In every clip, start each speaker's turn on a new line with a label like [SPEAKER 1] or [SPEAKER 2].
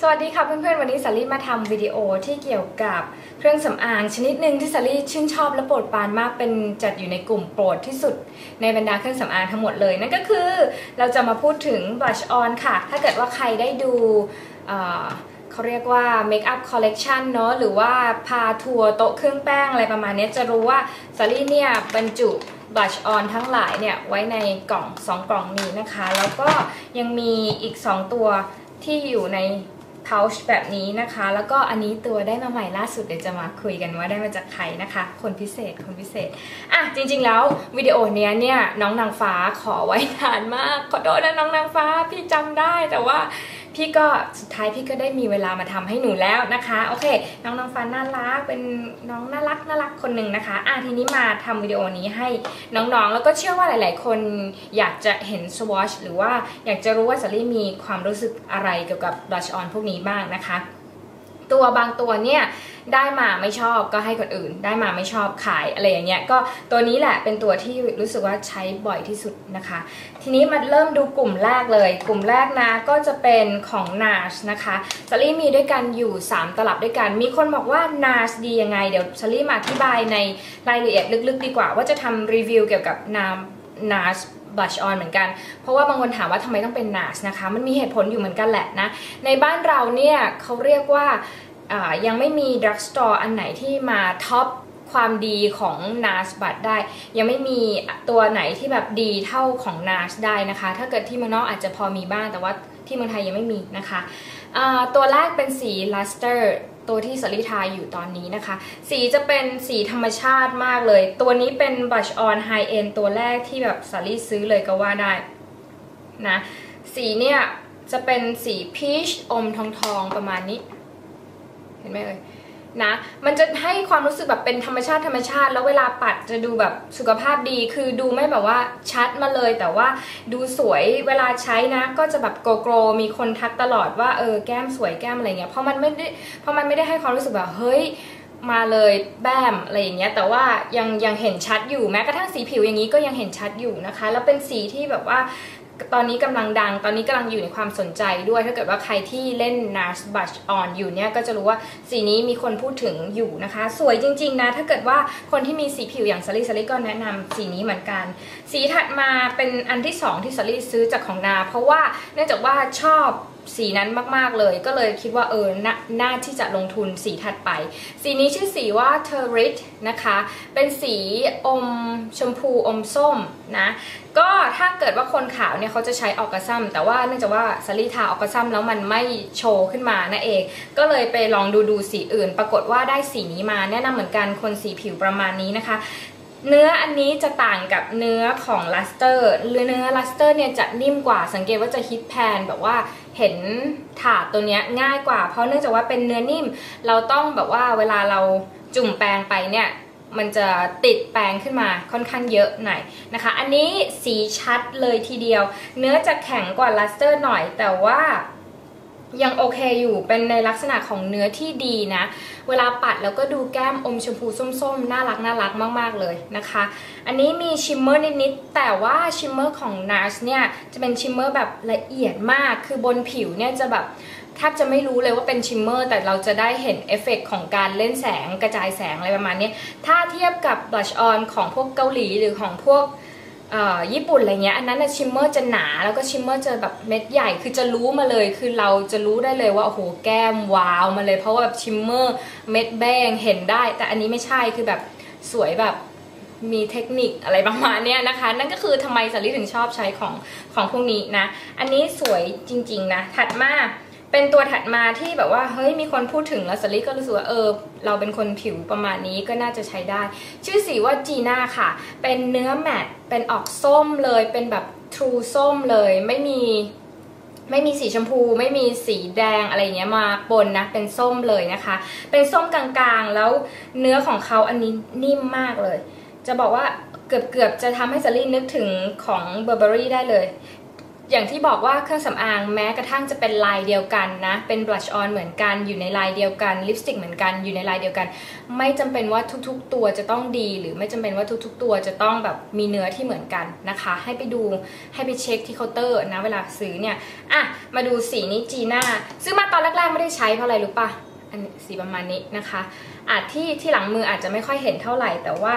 [SPEAKER 1] สวัสดีค่ะเพื่อนๆ วันนี้สาลี่มาทำวิดีโอที่เกี่ยวกับเครื่องสำอางชนิดหนึ่งที่สาลี่ชื่นชอบและโปรดปรานมากเป็นจัดอยู่ในกลุ่มโปรดที่สุดในบรรดาเครื่องสำอางทั้งหมดเลย นั่นก็คือเราจะมาพูดถึง blush on ค่ะ ถ้าเกิดว่าใครได้ดูเเขาเรียกว่า Makeup Collection เนอะหรือว่าพาทัวร์โต๊ะเครื่องแป้งอะไรประมาณนี้จะรู้ว่าสาลี่เนี่ยบรรจุ blush on ทั้งหลายเนี่ยไว้ในกล่อง 2 กล่องนี้นะคะ แล้วก็ยังมีอีก 2 ตัวที่อยู่ใน พาวช์แบบนี้นะคะ แล้วก็อันนี้ตัวได้มาใหม่ล่าสุดเดี๋ยวจะมาคุยกันว่าได้มาจากใครนะคะ คนพิเศษคนพิเศษ อะจริงๆแล้ววิดีโอเนี้ยเนี่ยน้องนางฟ้าขอไว้นานมาก ขอโทษนะน้องนางฟ้าพี่จำได้แต่ว่า พี่ก็สุดท้ายพี่ก็ได้มีเวลามาทำให้หนูแล้วนะคะโอเค น้องนางฟ้าน่ารักเป็นน้องน่ารักน่ารักคนหนึ่งนะคะอะทีนี้มาทำวิดีโอนี้ให้น้องๆ แล้วก็เชื่อว่าหลาย ๆ คนอยากจะเห็นสวอชหรือว่าอยากจะรู้ว่าสาลี่มีความรู้สึกอะไรเกี่ยวกับบลัชออนพวกนี้บ้างนะคะ ตัวบางตัวเนี่ยได้มาไม่ชอบก็ให้คนอื่น ได้มาไม่ชอบขายอะไรอย่างเงี้ยก็ตัวนี้แหละเป็นตัวที่รู้สึกว่าใช้บ่อยที่สุดนะคะ ทีนี้มาเริ่มดูกลุ่มแรกเลย กลุ่มแรกนะก็จะเป็นของ NARS นะคะซารี่มีด้วยกันอยู่ 3 ตลับด้วยกัน มีคนบอกว่า NARS ดียังไง เดี๋ยวซารี่มาอธิบายในรายละเอียดลึกๆ ดีกว่าว่าจะทำรีวิวเกี่ยวกับนาม NARS blush on เหมือนกัน เพราะว่าบางคนถามว่าทำไมต้องเป็น NARS นะคะ มันมีเหตุผลอยู่เหมือนกันแหละนะ ในบ้านเราเนี่ยเขาเรียกว่ายังไม่มีดรักสตอร์อันไหนที่มาท็อปความดีของ NARS บัตได้ ยังไม่มีตัวไหนที่แบบดีเท่าของ NARS ได้นะคะ ถ้าเกิดที่เมืองนอกอาจจะพอมีบ้างแต่ว่าที่เมืองไทยยังไม่มีนะคะ ตัวแรกเป็นสีลัสเตอร์ตัวที่สลิทาอยู่ตอนนี้นะคะ สีจะเป็นสีธรรมชาติมากเลย ตัวนี้เป็น Blush on High End ตัวแรกที่แบบสลิซื้อเลยก็ว่าได้นะ สีเนี่ยจะเป็นสีพีชอมทองๆประมาณนี้ เห็นไหมเอ่ย นะ มันจะให้ความรู้สึกแบบเป็นธรรมชาติธรรมชาติ แล้วเวลาปัดจะดูแบบสุขภาพดี คือดูไม่แบบว่าชัดมาเลย แต่ว่าดูสวยเวลาใช้นะ ก็จะแบบโกโกรมีคนทักตลอดว่าเออแก้มสวยแก้มอะไรเงี้ยเพราะมันไม่ได้เพราะมันไม่ได้ให้ความรู้สึกแบบเฮ้ยมาเลยแบมอะไรอย่างเงี้ยแต่ว่ายังยังเห็นชัดอยู่แม้กระทั่งสีผิวอย่างนี้ก็ยังเห็นชัดอยู่นะคะ แล้วเป็นสีที่แบบว่า ตอนนี้กำลังดัง ตอนนี้กำลังอยู่ในความสนใจด้วย ถ้าเกิดว่าใครที่เล่น NARS Blush On อยู่เนี่ย ก็จะรู้ว่าสีนี้มีคนพูดถึงอยู่นะคะ สวยจริง ๆ นะ ถ้าเกิดว่าคนที่มีสีผิวอย่างสลิสลิก็แนะนำสีนี้เหมือนกัน สีถัดมาเป็นอันที่ 2 ที่สลิซื้อจากของนา เพราะว่าเนื่องจากว่าชอบ สีนั้นมากๆเลย ก็เลยคิดว่าเออนาน่าที่จะลงทุนสีถัดไป สีนี้ชื่อสีว่า t e r r i t นะคะ เป็นสีอมชมพูอมส้มนะก็ถ้าเกิดว่าคนขาวเนี่ยเขาจะใช้ออกกซัมแต่ว่าเนื่องจากว่าสลีทาออกกซัมแล้วมันไม่โชว์ขึ้นมานั่นเอง ก็เลยไปลองดูดูสีอื่น ปรากฏว่าได้สีนี้มาแนะนำเหมือนกันคนสีผิวประมาณนี้นะคะเนื้ออันนี้จะต่างกับเนื้อของลัสเตอร์หรือเนื้อลัสเตอร์เนี่ยจะนิ่มกว่าสังเกตว่าจะฮิตแพนแบบว่า เห็นถาดตัวนี้ง่ายกว่า เพราะเนื่องจากว่าเป็นเนื้อนิ่ม เราต้องแบบว่าเวลาเราจุ่มแปรงไปเนี่ยมันจะติดแปรงขึ้นมาค่อนข้างเยอะหน่อยนะคะ อันนี้สีชัดเลยทีเดียว เนื้อจะแข็งกว่าลัสเตอร์หน่อยแต่ว่า ยังโอเคอยู่เป็นในลักษณะของเนื้อที่ดีนะ เวลาปัดแล้วก็ดูแก้มอมชมพูส้มๆ น่ารักน่ารักมากๆเลยนะคะ อันนี้มีชิมเมอร์นิดๆ แต่ว่าชิมเมอร์ของ NARS เนี่ย จะเป็นชิมเมอร์แบบละเอียดมาก คือบนผิวเนี่ยจะแบบแทบจะไม่รู้เลยว่าเป็นชิมเมอร์แต่เราจะได้เห็นเอฟเฟกของการเล่นแสงกระจายแสงอะไรประมาณนี้ ถ้าเทียบกับบลัชออนของพวกเกาหลีหรือของพวก ญี่ปุ่นอะไรเงี้ยอันนั้นชิมเมอร์จะหนาแล้วก็ชิมเมอร์จะแบบเม็ดใหญ่คือจะรู้มาเลย คือเราจะรู้ได้เลยว่าโอ้โหแก้มว้าวมาเลย เพราะว่าแบบชิมเมอร์เม็ดแบงเห็นได้ แต่อันนี้ไม่ใช่คือแบบสวยแบบมีเทคนิคอะไรประมาณนี้นะคะ นั่นก็คือทำไมสาลีถึงชอบใช้ของของพวกนี้นะ อันนี้สวยจริง ๆ นะ ถัดมา เป็นตัวถัดมาที่แบบว่าเฮ้ยมีคนพูดถึงแล้วสลิก็รู้สึกว่าเออ เราเป็นคนผิวประมาณนี้ก็น่าจะใช้ได้ ชื่อสีว่าจีน่าค่ะ เป็นเนื้อแมตเป็นออกส้มเลย เป็นแบบทรูส้มเลยไม่มีไม่มีสีชมพูไม่มีสีแดงอะไรเงี้ยมาปนนะ เป็นส้มเลยนะคะ เป็นส้มกลางๆ แล้วเนื้อของเขาอันนี้นิ่มมากเลย จะบอกว่าเกือบๆจะทำให้สลินึกถึงของเบอร์เบอรี่ได้เลย อย่างที่บอกว่าเครื่องสำอางแม้กระทั่งจะเป็นลายเดียวกันนะ เป็นบลัชออนเหมือนกัน อยู่ในลายเดียวกัน ลิปสติกเหมือนกัน อยู่ในลายเดียวกัน ไม่จำเป็นว่าทุกๆ ตัวจะต้องดี หรือไม่จำเป็นว่าทุก ๆ ตัวจะต้องแบบมีเนื้อที่เหมือนกันนะคะ ให้ไปดู ให้ไปเช็คที่เคาน์เตอร์นะเวลาซื้อเนี่ย อะ มาดูสีนี้จีน่า ซื้อมาตอนแรกๆไม่ได้ใช้เพราะอะไรรู้ปะอันสีประมาณนี้นะคะ อาจที่ที่หลังมืออาจจะไม่ค่อยเห็นเท่าไหร่ แต่ว่า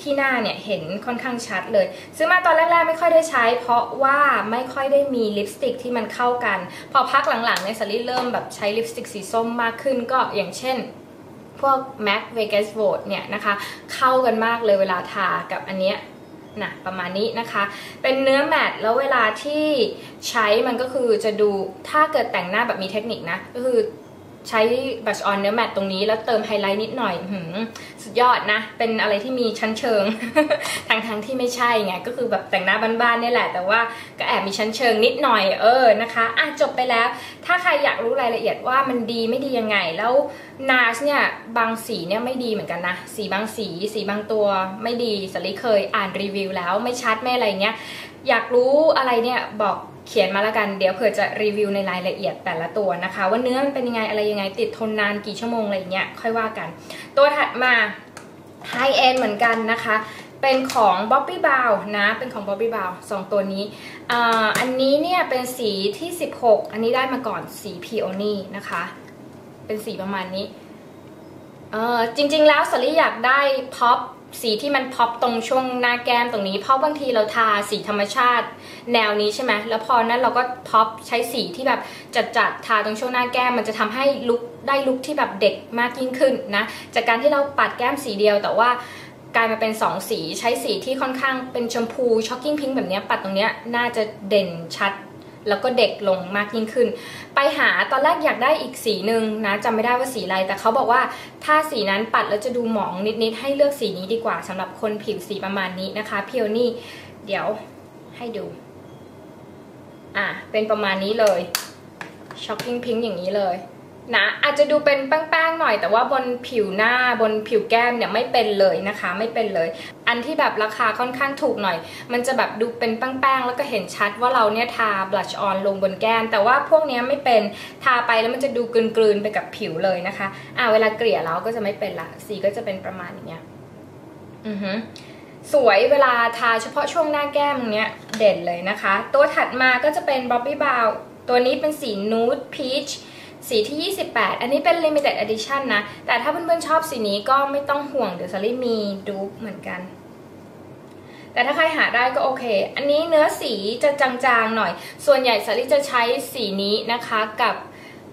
[SPEAKER 1] ที่หน้าเนี่ยเห็นค่อนข้างชัดเลย ซื้อมาตอนแรกๆไม่ค่อยได้ใช้ เพราะว่าไม่ค่อยได้มีลิปสติกที่มันเข้ากัน พอพักหลังๆเนสลิเริ่มแบบใช้ลิปสติกสีส้มมากขึ้นก็อย่างเช่นพวก MAC Vegas Vote เนี่ยนะคะ เข้ากันมากเลยเวลาทากับอันเนี้ยนะประมาณนี้นะคะ เป็นเนื้อแมตแล้วเวลาที่ใช้มันก็คือจะดูถ้าเกิดแต่งหน้าแบบมีเทคนิคนะ ก็คือ ใช้บัชออนเนื้อแมตตรงนี้แล้วเติมไฮไลท์นิดหน่อยหสุดยอดนะ เป็นอะไรที่มีชั้นเชิงทางทางที่ไม่ใช่ไงก็คือแบบแต่งหน้าบ้านๆนี่แหละ แต่ว่าก็แอบมีชั้นเชิงนิดหน่อยเออนะคะอะจบไปแล้ว ถ้าใครอยากรู้รายละเอียดว่ามันดีไม่ดียังไง แล้วนาสเนี่ยบางสีเนี่ยไม่ดีเหมือนกันนะ สีบางสี สีบางตัวไม่ดีสลิเคยอ่านรีวิวแล้วไม่ชัดไม่อะไรเงี้ยอยากรู้อะไรเนี่ยบอก เขียนมาแล้วกันเดี๋ยวเผื่อจะรีวิวในรายละเอียดแต่ละตัวนะคะ ว่าเนื้อมันเป็นยังไงอะไรยังไงติดทนนานกี่ชั่วโมงอะไรเงี้ยค่อยว่ากัน ตัวถัดมาไฮเอ็นเหมือนกันนะคะ เป็นของ Bobbi Brown นะ เป็นของ Bobbi Brown สองตัวนี้ออันนี้เนี่ยเป็นสีที่ 16 อันนี้ได้มาก่อนสี Peony นะคะ เป็นสีประมาณนี้จริงๆแล้วสลี่อยากได้พ็อป สีที่มันพ็อปตรงช่วงหน้าแก้มตรงนี้ เพราะบางทีเราทาสีธรรมชาติแนวนี้ใช่ไหมแล้วพอนั้นเราก็พ็อปใช้สีที่แบบจัดๆทาตรงช่วงหน้าแก้มมันจะทำให้ลุกได้ลุกที่แบบเด็กมากยิ่งขึ้นนะ จากการที่เราปัดแก้มสีเดียวแต่ว่ากลายมาเป็น 2 สีใช้สีที่ค่อนข้างเป็นชมพูช็อกกิ้งพิงค์แบบนี้ปัดตรงนี้น่าจะเด่นชัด แล้วก็เด็กลงมากยิ่งขึ้น ไปหาตอนแรกอยากได้อีกสีหนึ่งนะจำไม่ได้ว่าสีอะไร แต่เขาบอกว่าถ้าสีนั้นปัดแล้วจะดูหมองนิดๆให้เลือกสีนี้ดีกว่าสำหรับคนผิวสีประมาณนี้นะคะเพียวนี่เดี๋ยวให้ดู อะเป็นประมาณนี้เลยช็อกกิ้งพิงอย่างนี้เลย นะอาจจะดูเป็นแป้งๆหน่อย แต่ว่าบนผิวหน้าบนผิวแก้มเนี่ยไม่เป็นเลยนะคะ ไม่เป็นเลย อันที่แบบราคาค่อนข้างถูกหน่อย มันจะแบบดูเป็นแป้งๆแล้วก็เห็นชัดว่าเราเนี่ยทาบลัชออนลงบนแก้ม แต่ว่าพวกนี้ไม่เป็นทาไปแล้วมันจะดูกลืนๆไปกับผิวเลยนะคะอ่าเวลาเกลี่ยแล้วก็จะไม่เป็นละสีก็จะเป็นประมาณอย่างเงี้ยอือฮึสวยเวลาทาเฉพาะช่วงหน้าแก้มเนี้ยเด่นเลยนะคะ ตัวถัดมาก็จะเป็น Bobbi Brown ตัวนี้เป็นสีนูดพีช สีที่ 28 อันนี้เป็น limited edition นะ แต่ถ้าเพื่อนๆชอบสีนี้ก็ไม่ต้องห่วง เดี๋ยวซารี่มีดูเหมือนกัน แต่ถ้าใครหาได้ก็โอเค อันนี้เนื้อสีจะจางๆหน่อย ส่วนใหญ่ซารี่จะใช้สีนี้นะคะกับ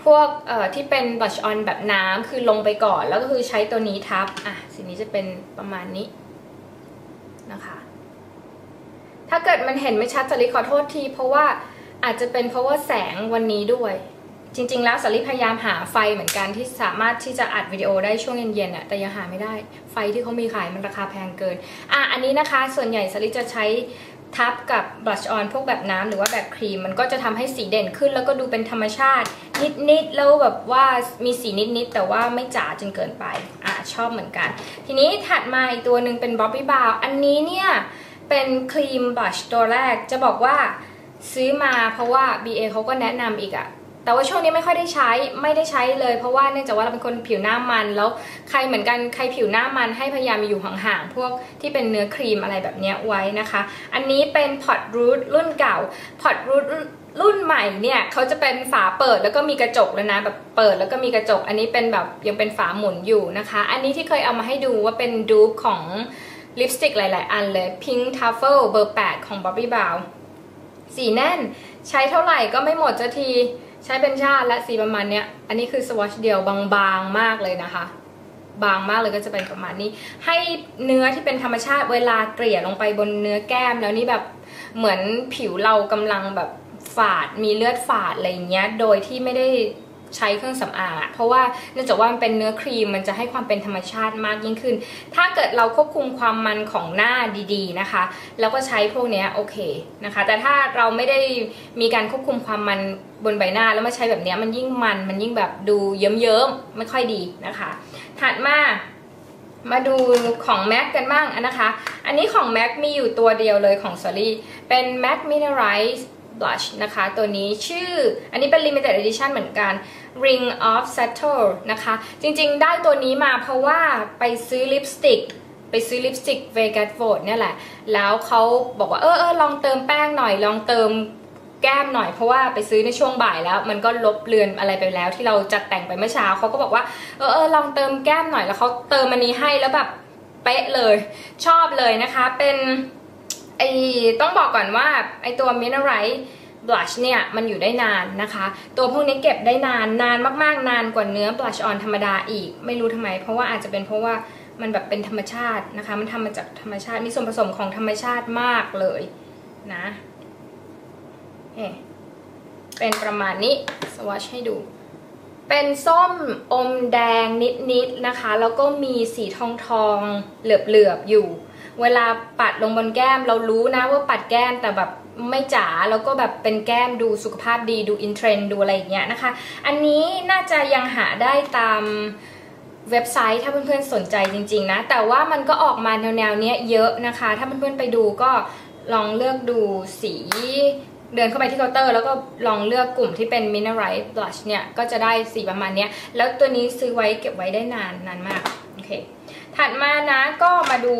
[SPEAKER 1] พวกที่เป็นบัชออนแบบน้ำคือลงไปก่อน แล้วก็คือใช้ตัวนี้ทับ อะ สีนี้จะเป็นประมาณนี้นะคะ ถ้าเกิดมันเห็นไม่ชัดซารี่ขอโทษที เพราะว่าอาจจะเป็นเพราะว่าแสงวันนี้ด้วย จริง ๆ แล้วสลิพยายามหาไฟเหมือนกันที่สามารถที่จะอัดวิดีโอได้ช่วงเย็นๆอะแต่ยังหาไม่ได้ ไฟที่เขามีขายมันราคาแพงเกิน อะอันนี้นะคะ ส่วนใหญ่สลิจะใช้ทับกับบลัชออนพวกแบบน้ำหรือว่าแบบครีม มันก็จะทำให้สีเด่นขึ้น แล้วก็ดูเป็นธรรมชาติ นิดๆแล้วแบบว่ามีสีนิดๆแต่ว่าไม่จ๋าจนเกินไป อะชอบเหมือนกัน ทีนี้ถัดมาอีกตัวหนึ่งเป็นบ๊อบบี้บาวอันนี้เนี่ยเป็นครีมบลัชตัวแรกจะบอกว่าซื้อมาเพราะว่า BA เขาก็แนะนำอีกอะ แต่ว่าช่วงนี้ไม่ค่อยได้ใช้ไม่ได้ใช้เลย เพราะว่าเนื่องจากว่าเราเป็นคนผิวหน้ามันแล้วใครเหมือนกันใครผิวหน้ามันให้พยายามอยู่ห่างๆพวกที่เป็นเนื้อครีมอะไรแบบนี้ไว้นะคะ อันนี้เป็นพอตรูทรุ่นเก่าพอตรูทรุ่นใหม่เนี่ยเขาจะเป็นฝาเปิดแล้วก็มีกระจกแล้วนะแบบเปิดแล้วก็มีกระจก อันนี้เป็นแบบยังเป็นฝาหมุนอยู่นะคะ อันนี้ที่เคยเอามาให้ดูว่าเป็นดูปของลิปสติกหลาย ๆ อันเลย Pink Truffle เบอร์ 8 ของ Bobbi Brown สีแน่น ใช้เท่าไหร่ก็ไม่หมดจะที ใช้เป็นชาติและสีประมาณเนี้ย อันนี้คือสวอชเดียวบางๆมากเลยนะคะ บางมากเลยก็จะเป็นประมาณนี้ ให้เนื้อที่เป็นธรรมชาติเวลาเกลี่ยลงไปบนเนื้อแก้มแล้วนี่แบบเหมือนผิวเรากำลังแบบฝาดมีเลือดฝาดอะไรเงี้ย โดยที่ไม่ได้ ใช้เครื่องสำอางเพราะว่าเนื่องจากว่ามันเป็นเนื้อครีมมันจะให้ความเป็นธรรมชาติมากยิ่งขึ้น ถ้าเกิดเราควบคุมความมันของหน้าดีๆนะคะ แล้วก็ใช้พวกนี้โอเคนะคะ แต่ถ้าเราไม่ได้มีการควบคุมความมันบนใบหน้าแล้วมาใช้แบบนี้มันยิ่งมันมันยิ่งแบบดูเยิ้มๆไม่ค่อยดีนะคะ ถัดมามาดูของแม็กกันบ้างนะคะ อันนี้ของแม็กมีอยู่ตัวเดียวเลยของซอรี่เป็น MAC Mineralize blush นะคะ ตัวนี้ชื่ออันนี้เป็น limited edition เหมือนกัน ring of s a t u r นะคะ จริงๆ ได้ตัวนี้มาเพราะว่าไปซื้อลิปสติกไปซื้อลิปสติก Vegas Vote เนี่ยแหละ แล้วเขาบอกว่าเออเออลองเติมแป้งหน่อย ลองเติมแก้มหน่อยเพราะว่าไปซื้อในช่วงบ่ายแล้ว มันก็ลบเลือนอะไรไปแล้ว ที่เราจัดแต่งไปเมื่อเช้าเขาก็บอกว่าเออเออลองเติมแก้มหน่อยแล้วเขาเติมอันนี้ให้แล้วแบบเป๊ะเลย ชอบเลยนะคะเป็น ไอต้องบอกก่อนว่าไอตัว Mineralite blush เนี่ยมันอยู่ได้นานนะคะ ตัวพวกนี้เก็บได้นานนานมากๆ นานกว่าเนื้อ blush on ธรรมดาอีกไม่รู้ทำไม เพราะว่าอาจจะเป็นเพราะว่ามันแบบเป็นธรรมชาตินะคะ มันทำมาจากธรรมชาติมีส่วนผสมของธรรมชาติมากเลยนะเฮ้เป็นประมาณนี้สวอชให้ดู เป็นส้มอมแดงนิดๆนะคะ แล้วก็มีสีทองทองๆเหลือบๆอยู่ เวลาปัดลงบนแก้มเรารู้นะว่าปัดแก้มแต่แบบไม่จ๋าแล้วก็แบบเป็นแก้มดูสุขภาพดีดูอินเทรนด์ดูอะไรอย่างเงี้ยนะคะ อันนี้น่าจะยังหาได้ตามเว็บไซต์ถ้าเพื่อนๆสนใจจริงๆนะ แต่ว่ามันก็ออกมาแนวๆเนี้ยเยอะนะคะ ถ้าเพื่อนๆไปดูก็ลองเลือกดูสีเดินเข้าไปที่เคาน์เตอร์แล้วก็ลองเลือกกลุ่มที่เป็น Mineralite Blush เนี่ย ก็จะได้สีประมาณเนี้ยแล้วตัวนี้ซื้อไว้เก็บไว้ได้นานนานมาก โอเค ถัดมานะก็มาดู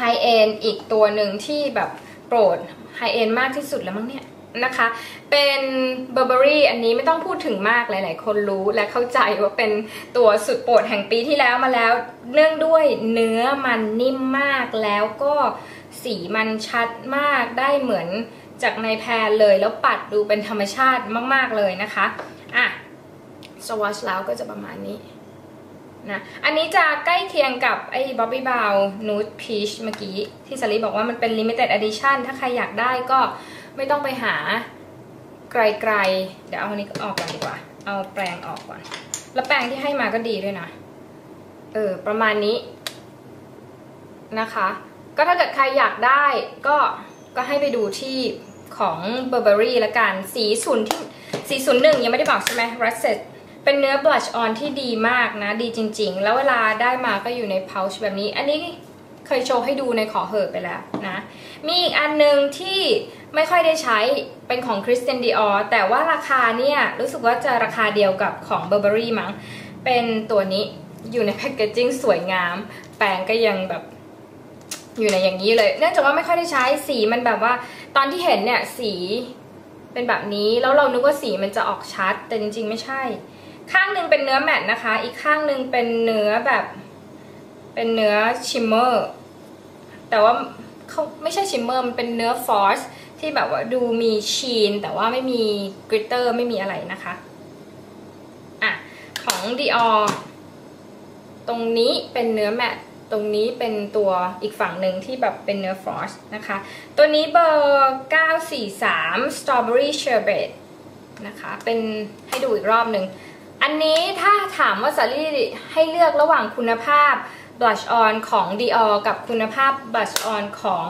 [SPEAKER 1] High End อีกตัวหนึ่งที่แบบโปรด High End มากที่สุดแล้วมั้งเนี่ยนะคะ เป็น Burberry อันนี้ไม่ต้องพูดถึงมากหลาย ๆ คนรู้และเข้าใจว่าเป็นตัวสุดโปรดแห่งปีที่แล้วมาแล้วเนื่องด้วยเนื้อมันนิ่มมากแล้วก็สีมันชัดมากได้เหมือนจากในแพรเลยแล้วปัดดูเป็นธรรมชาติมาก ๆ เลยนะคะ อะสวอชแล้วก็จะประมาณนี้ นะอันนี้จะใกล้เคียงกับไอ้ Bobbi Brown Nude Peach เมื่อกี้ ที่สลีบอกว่ามันเป็น Limited Edition ถ้าใครอยากได้ก็ไม่ต้องไปหาไกลๆ เดี๋ยวเอาอันนี้ออกก่อนดีกว่า เอาแปรงออกก่อน แล้วแปรงที่ให้มาก็ดีด้วยนะ เออ ประมาณนี้นะคะ ก็ถ้าเกิดใครอยากได้ก็ก็ให้ไปดูที่ของ Burberry ละกัน สีศูนย์ที่สีศูนย์หนึ่งยังไม่ได้บอกใช่ไหม Russet เป็นเนื้อ blush on ที่ดีมากนะ ดีจริง ๆ แล้วเวลาได้มาก็อยู่ใน pouch แบบนี้ อันนี้เคยโชว์ให้ดูในขอเหอะไปแล้วนะ มีอีกอันหนึ่งที่ไม่ค่อยได้ใช้เป็นของ Christian Dior แต่ว่าราคาเนี่ย รู้สึกว่าจะราคาเดียวกับของ Burberry มั้ง เป็นตัวนี้อยู่ในแพคเกจจิ้งสวยงาม แปรงก็ยังแบบอยู่ในอย่างนี้เลย เนื่องจากว่าไม่ค่อยได้ใช้สีมันแบบว่า ตอนที่เห็นเนี่ยสีเป็นแบบนี้แล้วเรานึกว่าสีมันจะออกชัด แต่จริงๆไม่ใช่ ข้างหนึ่งเป็นเนื้อแมตนะคะ อีกข้างหนึ่งเป็นเนื้อแบบ เป็นเนื้อชิมเมอร์ แต่ว่าเขาไม่ใช่ชิมเมอร์มันเป็นเนื้อฟอสที่แบบว่าดูมีชีน แต่ว่าไม่มีกริตเตอร์ไม่มีอะไรนะคะอะของ Dior ตรงนี้เป็นเนื้อแมตต์ตรงนี้เป็นตัวอีกฝั่งหนึ่งที่แบบเป็นเนื้อฟรอสนะคะ ตัวนี้เบอร์ 943 Strawberry Sherbet นะคะ เป็นให้ดูอีกรอบหนึ่ง อันนี้ถ้าถามว่าซารี่ให้เลือกระหว่างคุณภาพ blush on ของ Dior กับคุณภาพ blush on ของ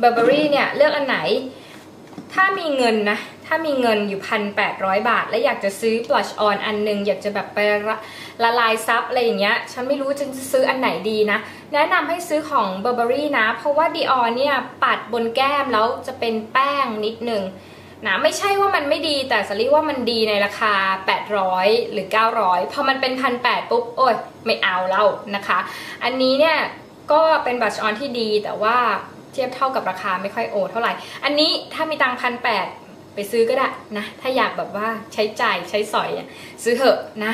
[SPEAKER 1] Burberry เนี่ย เลือกอันไหน ถ้ามีเงินนะ ถ้ามีเงินอยู่พันแปดร้อยบาท และอยากจะซื้อ blush on อันหนึ่งอยากจะแบบไปละละลายซับอะไรอย่างเงี้ย ฉันไม่รู้จะซื้ออันไหนดีนะ แนะนำให้ซื้อของ Burberry นะ เพราะว่า Dior เนี่ย ปัดบนแก้มแล้วจะเป็นแป้งนิดหนึ่ง นะไม่ใช่ว่ามันไม่ดีแต่สลีว่ามันดีในราคา 800 หรือ 900 พอมันเป็นพันแปุ๊บ โอ้ยไม่เอาแล้วนะคะ อันนี้เนี่ยก็เป็นบัตรออนที่ดีแต่ว่าเทียบเท่ากับราคาไม่ค่อยโอ เท่าไหร่ อันนี้ถ้ามีตังพันแไปซื้อก็ได้นะ ถ้าอยากแบบว่าใช้จ่ายใช้สอยซื้อเถอะนะ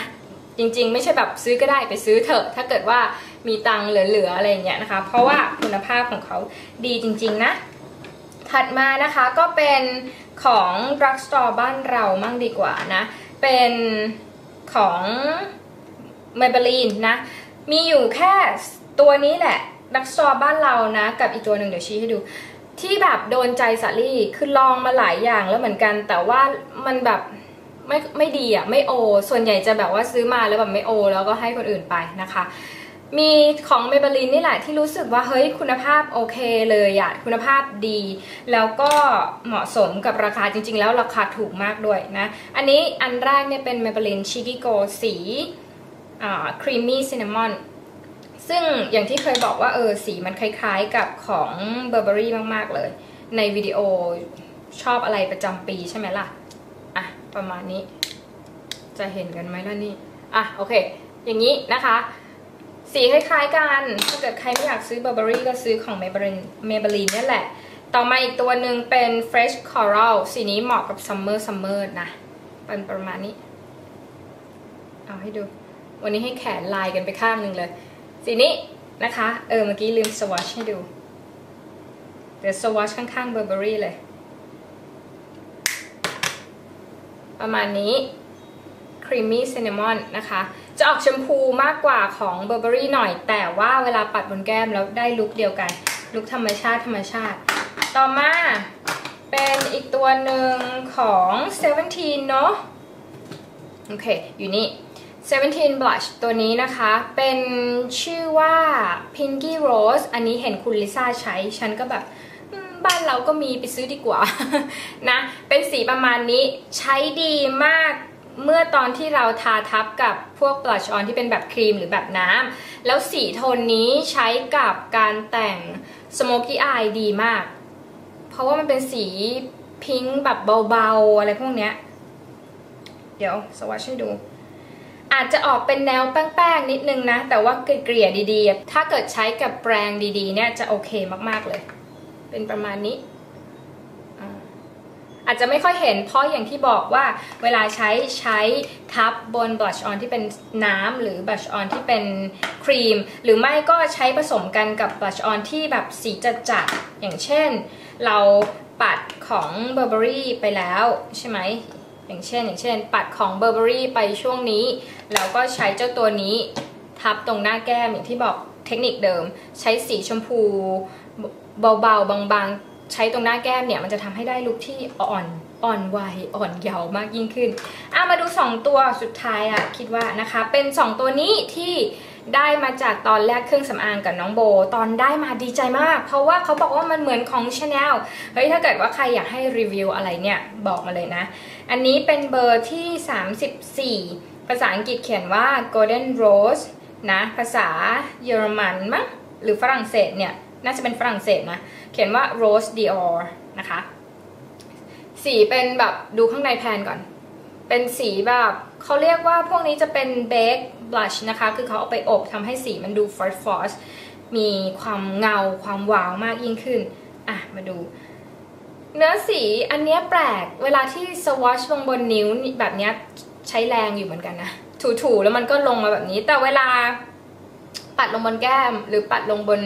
[SPEAKER 1] จริงๆ ไม่ใช่แบบซื้อก็ได้ไปซื้อเถอะ ถ้าเกิดว่ามีตังเหลือๆอะไรอย่างเงี้ยนะคะ เพราะว่าคุณภาพของเขาดีจริงๆนะ ถัดมานะคะก็เป็น ของ drugstore บ้านเรามั่งดีกว่านะ เป็นของ Maybelline นะ มีอยู่แค่ตัวนี้แหละ drugstore บ้านเรานะ กับอีกตัวหนึ่งเดี๋ยวชี้ให้ดู ที่แบบโดนใจสาลี่คือลองมาหลายอย่างแล้วเหมือนกัน แต่ว่ามันแบบไม่ไม่ดีอะไม่โอ ส่วนใหญ่จะแบบว่าซื้อมาแล้วแบบไม่โอ แล้วก็ให้คนอื่นไปนะคะ มีของเมเบลินนี่แหละที่รู้สึกว่าเฮ้ยคุณภาพโอเคเลยอะคุณภาพดี แล้วก็เหมาะสมกับราคาจริง ๆ แล้วราคาถูกมากด้วยนะ อันนี้อันแรกเนี่ยเป็นเมเบลินชิกิโกสีครีมมี่ซินนามอนซึ่งอย่างที่เคยบอกว่าเออสีมันคล้ายๆกับของเบอร์เบอรี่มากๆเลย ในวิดีโอชอบอะไรประจำปีใช่ไหมล่ะ อะ ประมาณนี้ จะเห็นกันไหมล่ะนี่ อะ โอเค อย่างนี้นะคะ สีคล้ายๆกัน ถ้าเกิดใครไม่อยากซื้อ Burberry ก็ซื้อของ Maybelline Maybelline นี่แหละ ต่อมาอีกตัวหนึ่งเป็น Fresh Coral สีนี้เหมาะกับ Summer Summer นะ เป็นประมาณนี้ เอาให้ดู วันนี้ให้แขนลายกันไปข้างหนึ่งเลย สีนี้นะคะ เออ เมื่อกี้ลืมสวอชให้ดู เดี๋ยวสวอชข้างๆ Burberry เลย ประมาณนี้ Creamy Cinnamon นะคะ จะออกชมพูมากกว่าของ Burberry หน่อย แต่ว่าเวลาปัดบนแก้มแล้วได้ลุคเดียวกัน ลุคธรรมชาติธรรมชาติ ต่อมาเป็นอีกตัวหนึ่งของ17เนอะโอเค อยู่นี่ 17 blush ตัวนี้นะคะ เป็นชื่อว่า Pinky Rose อันนี้เห็นคุณลิซ่าใช้ ฉันก็แบบบ้านเราก็มีไปซื้อดีกว่า นะ เป็นสีประมาณนี้ใช้ดีมาก เมื่อตอนที่เราทาทับกับพวก blush on ที่เป็นแบบครีมหรือแบบน้ำแล้วสีโทนนี้ใช้กับการแต่ง smoky eye ดีมาก เพราะว่ามันเป็นสีพิงค์แบบเบาๆ อะไรพวกเนี้ย เดี๋ยวสวัสให้ดูอาจจะออกเป็นแนวแป้งๆ นิดนึงนะ แต่ว่าเกลี่ยดีๆ ถ้าเกิดใช้กับแปรงดีๆ เนี่ยจะโอเคมากๆเลย เป็นประมาณนี้ อาจจะไม่ค่อยเห็นเพราะอย่างที่บอกว่าเวลาใช้ใช้ทับบนบลัชออนที่เป็นน้ำหรือบลัชออนที่เป็นครีม หรือไม่ก็ใช้ผสมกันกับบลัชออนที่แบบสีจัดๆอย่างเช่น เราปัดของ Burberry ไปแล้วใช่ไหมอย่างเช่น อย่างเช่น ปัดของ Burberry ไปช่วงนี้ แล้วก็ใช้เจ้าตัวนี้ทับตรงหน้าแก้มอย่างที่บอกเทคนิคเดิม ใช้สีชมพูเบาๆบางๆ ใช้ตรงหน้าแก้มเนี่ยมันจะทำให้ได้ลุคที่อ่อนอ่อนวัยอ่อนเยาว์มากยิ่งขึ้นอะมาดู 2 ตัวสุดท้ายอะคิดว่านะคะเป็น 2 ตัวนี้ที่ได้มาจากตอนแรกเครื่องสำอางกับน้องโบ ตอนได้มาดีใจมาก เพราะว่าเขาบอกว่ามันเหมือนของ Chanel เฮ้ยถ้าเกิดว่าใครอยากให้รีวิวอะไรเนี่ย บอกมาเลยนะ อันนี้เป็นเบอร์ที่ 34 ภาษาอังกฤษเขียนว่า Golden Rose นะ ภาษาเยอรมันมั้งหรือฝรั่งเศสเนี่ย น่าจะเป็นฝรั่งเศสนะ เขียนว่า Rose Dior นะคะ สีเป็นแบบดูข้างในแพนก่อน เป็นสีแบบเขาเรียกว่าพวกนี้จะเป็นเบคบลัชนะคะ คือเขาเอาไปอบทำให้สีมันดูฟอสฟอสมีความเงาความวาวมากยิ่งขึ้น อะ มาดู เนื้อสีอันเนี้ยแปลก เวลาที่สวอชลงบนนิ้วแบบนี้ใช้แรงอยู่เหมือนกันนะ ถูๆ แล้วมันก็ลงมาแบบนี้ แต่เวลาปัดลงบนแก้มหรือปัดลงบน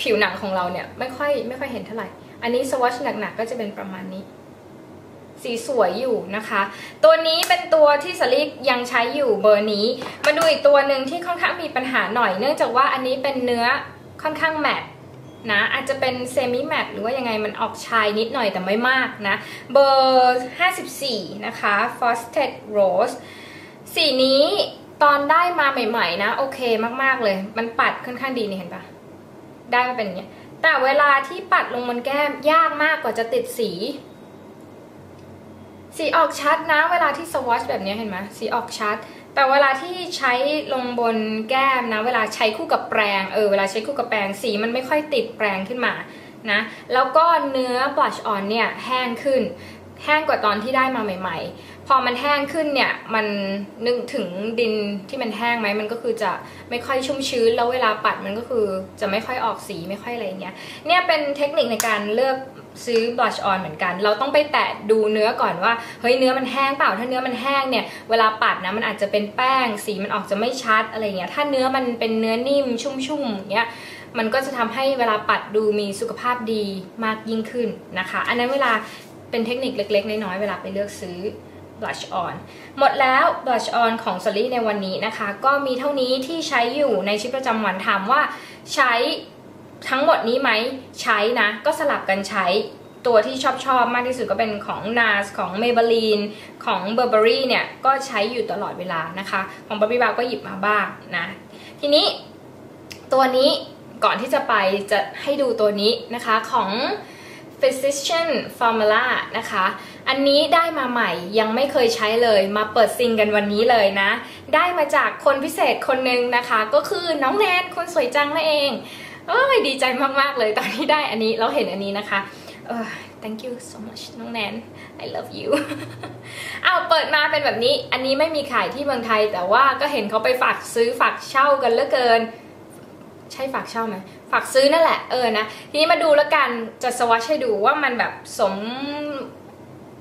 [SPEAKER 1] ผิวหนังของเราเนี่ยไม่ค่อยไม่ค่อยเห็นเท่าไหร่ อันนี้สวอชหนักๆก็จะเป็นประมาณนี้ สีสวยอยู่นะคะ ตัวนี้เป็นตัวที่สลิกยังใช้อยู่เบอร์นี้ มาดูอีกตัวหนึ่งที่ค่อนข้างมีปัญหาหน่อย เนื่องจากว่าอันนี้เป็นเนื้อค่อนข้างแมตนะอาจจะเป็นเซมิแมตหรือว่ายังไงมันออกชายนิดหน่อยแต่ไม่มากนะ เบอร์ 54 นะคะ Frosted Rose สีนี้ตอนได้มาใหม่ ๆ นะ โอเคมาก ๆ เลย มันปัดค่อนข้างดีนี่เห็นปะ ได้มาเป็นอย่างเงี้ยแต่เวลาที่ปัดลงบนแก้มยากมากกว่าจะติดสี สีออกชัดนะ เวลาที่สวอชแบบนี้เห็นไหมสีออกชัด แต่เวลาที่ใช้ลงบนแก้มนะ เวลาใช้คู่กับแปรงเออเวลาใช้คู่กับแปรงสีมันไม่ค่อยติดแปรงขึ้นมานะแล้วก็เนื้อบลัชออนเนี่ยแห้งขึ้น แห้งกว่าตอนที่ได้มาใหม่ ๆ พอมันแห้งขึ้นเนี่ยมันนึกถึงดินที่มันแห้งไหมมันก็คือจะไม่ค่อยชุ่มชื้นแล้วเวลาปัดมันก็คือจะไม่ค่อยออกสีไม่ค่อยอะไรเงี้ยเนี่ยเป็นเทคนิคในการเลือกซื้อบลัชออนเหมือนกัน เราต้องไปแตะดูเนื้อก่อนว่าเฮ้ยเนื้อมันแห้งเปล่าถ้าเนื้อมันแห้งเนี่ยเวลาปัดนะมันอาจจะเป็นแป้ง สีมันออกจะไม่ชัดอะไรเงี้ยถ้าเนื้อมันเป็นเนื้อนิ่มชุ่มๆอย่างเงี้ยมันก็จะทำให้เวลาปัดดูมีสุขภาพดีมากยิ่งขึ้นนะคะ อันนั้นเวลาเป็นเทคนิคเล็กๆน้อยๆเวลาไปเลือกซื้อ blush on หมดแล้ว blush on ของสลี่ในวันนี้นะคะ ก็มีเท่านี้ที่ใช้อยู่ในชีวิตประจำวันถามว่าใช้ทั้งหมดนี้ไหมใช้นะ ก็สลับกันใช้ตัวที่ชอบชอบมากที่สุดก็เป็นของ NARS ของ Maybelline ของ Burberry เนี่ยก็ใช้อยู่ตลอดเวลานะคะ ของ Barbie b a ก็หยิบมาบ้างนะ ทีนี้ตัวนี้ก่อนที่จะไปจะให้ดูตัวนี้นะคะของ Physician Formula นะคะ อันนี้ได้มาใหม่ยังไม่เคยใช้เลยมาเปิดซิงกันวันนี้เลยนะ ได้มาจากคนพิเศษคนหนึ่งนะคะ ก็คือน้องแนนคนสวยจังนั่นเองเอ้ยดีใจมาก ๆ เลยตอนที่ได้อันนี้เราเห็นอันนี้นะคะเออ thank you so much น้องแนน I love you เอาเปิดมาเป็นแบบนี้ อันนี้ไม่มีขายที่เมืองไทย แต่ว่าก็เห็นเขาไปฝากซื้อฝากเช่ากันเหลือเกิน ใช่ฝากเช่าไหมฝากซื้อนั่นแหละเออนะทีนี้มาดูแล้วกันจะสวัสให้ดูว่ามันแบบสม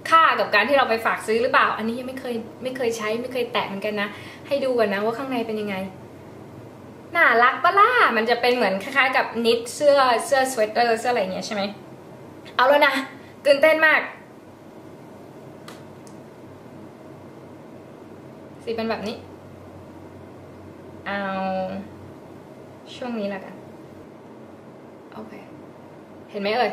[SPEAKER 1] ค่ากับการที่เราไปฝากซื้อหรือเปล่า อันนี้ยังไม่เคยไม่เคยใช้ไม่เคยแตะเหมือนกันนะ ให้ดูกันนะว่าข้างในเป็นยังไงน่ารักปะล่ะมันจะเป็นเหมือนคล้ายๆกับนิดเสื้อเสื้อสเวตเตอร์เสื้ออะไรเงี้ยใช่ไหมเอาแล้วนะตื่นเต้นมาก สีเป็นแบบนี้ เอา ช่วงนี้ละกันโอเค เห็นไหมเอ่ย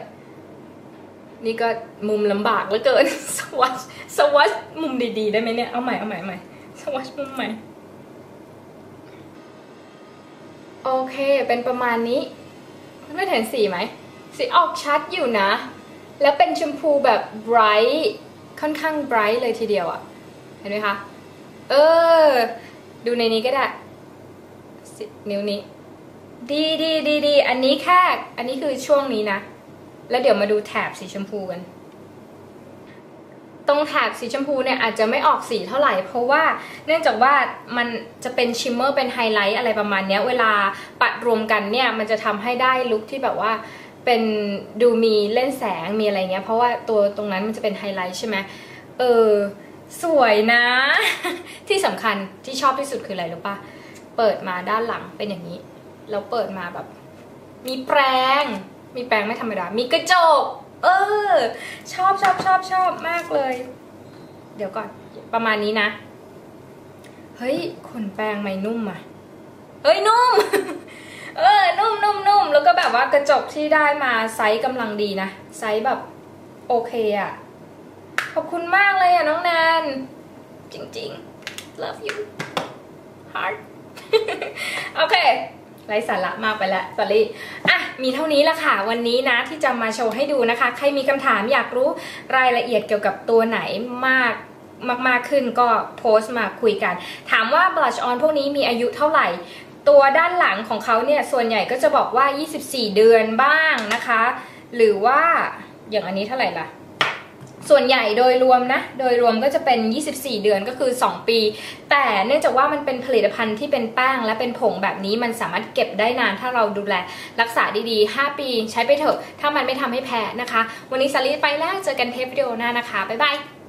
[SPEAKER 1] นี่ก็มุมลำบากเหลือเกินสวัสดสวัสดมุมดีๆ ได้ไหมเนี่ยเอาใหม่เอาใหม่ใหม่สวัสดมุมใหม่โอเค เป็นประมาณนี้ไม่เห็นสีไหม สีออกชัดอยู่นะ แล้วเป็นชมพูแบบ bright ค่อนข้าง bright เลยทีเดียวอะ่ะ เห็นไหมคะ เออ ดูในนี้ก็ได้นิ้วนี้ ดีดีดีดีอันนี้แค่อันนี้คือช่วงนี้นะ แล้วเดี๋ยวมาดูแถบสีชมพูกัน ตรงแถบสีชมพูเนี่ยอาจจะไม่ออกสีเท่าไหร่ เพราะว่าเนื่องจากว่ามันจะเป็นชิมเมอร์เป็นไฮไลท์อะไรประมาณนี้เวลาปัดรวมกันเนี่ย มันจะทำให้ได้ลุคที่แบบว่าเป็นดูมีเล่นแสงมีอะไรเงี้ย เพราะว่าตัวตรงนั้นมันจะเป็นไฮไลท์ใช่ไหมเออ สวยนะ ที่สำคัญที่ชอบที่สุดคืออะไรรู้ปะเปิดมาด้านหลังเป็นอย่างนี้ แล้วเปิดมาแบบ มีแปรงมีแปรงไม่ธรรมดา มีกระจก เออ ชอบชอบชอบชอบมากเลย เดี๋ยวก่อนประมาณนี้นะ เฮ้ยขนแปรงไม่นุ่มอะเฮ้ยนุ่ม เออ นุ่มนุ่มนุ่มแล้วก็แบบว่ากระจกที่ได้มาไซส์กำลังดีนะ ไซส์แบบโอเคอะ ขอบคุณมากเลยอะน้องแนน จริงๆ love you heart โอเค ไร้สาระมากไปแล้วสอรี่อะมีเท่านี้ละค่ะ วันนี้นะที่จะมาโชว์ให้ดูนะคะ ใครมีคำถามอยากรู้รายละเอียดเกี่ยวกับตัวไหนมากมากๆขึ้นก็โพสต์มาคุยกัน ถามว่า blush on พวกนี้มีอายุเท่าไหร่ ตัวด้านหลังของเขาเนี่ย ส่วนใหญ่ก็จะบอกว่า 24 เดือนบ้างนะคะ หรือว่าอย่างอันนี้เท่าไหร่ล่ะ ส่วนใหญ่โดยรวมนะ โดยรวมก็จะเป็น 24 เดือนก็คือ 2 ปี แต่เนื่องจากว่ามันเป็นผลิตภัณฑ์ที่เป็นแป้งและเป็นผงแบบนี้มันสามารถเก็บได้นานถ้าเราดูแล รักษาดีๆ 5 ปีใช้ไปเถอะ ถ้ามันไม่ทำให้แพ้นะคะ วันนี้สลีไปแล้วเจอกันเทปวิดีโอหน้านะคะ บ๊ายบาย